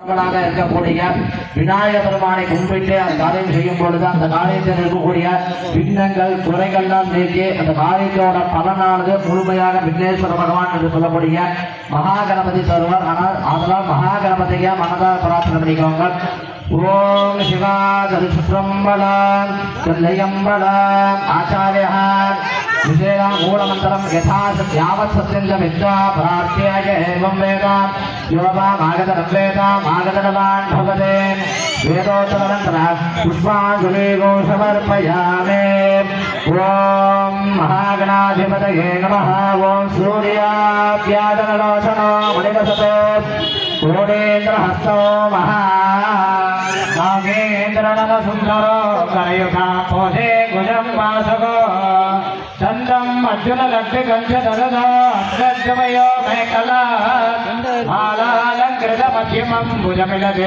மகளாக இருக்கக்கூடிய விநாயக பெருமானை கும்பிட்டு அந்த காரியம் செய்யும் பொழுது அந்த காரியத்தில் இருக்கக்கூடிய பின்னங்கள் குறைகள்லாம் நீக்கி அந்த காரியத்தோட பலனானது முழுமையாக விக்னேஸ்வர பகவான் என்று சொல்லக்கூடிய மகாகணபதி தருவார் ஆனால் அதனால் மகாகணபதியா மனதாக பிரார்த்தனை பண்ணிக்கோங்க. ஓம் சிவா தருசுப்ரம்பளாம் கல்லையம்பளாம் ஆச்சாரியார் விஜயா மூலமந்திரம் யதா யாவத் சத்தியம் வித்வா பிரார்த்தியாக ஏவம் வேதாம். యోగమాగతరంలేతామాగతరవాన్ భగవతే వేదోత్తరంతర పుష్పాంజలిగో సమర్పయామే ఓం మహాగణాధిపతయే నమ ఓం సూర్యాభ్యాదనలోచనో మణిరసతో కోడేంద్రహస్తో మహా నాగేంద్రనమ సుందరో కరయుగా పోషే గుజం వాసగో చంద్రం అర్జున లక్ష్య కంచ తరదో అగ్రజమయో మే જેમ આમ મોજા પહેલા છે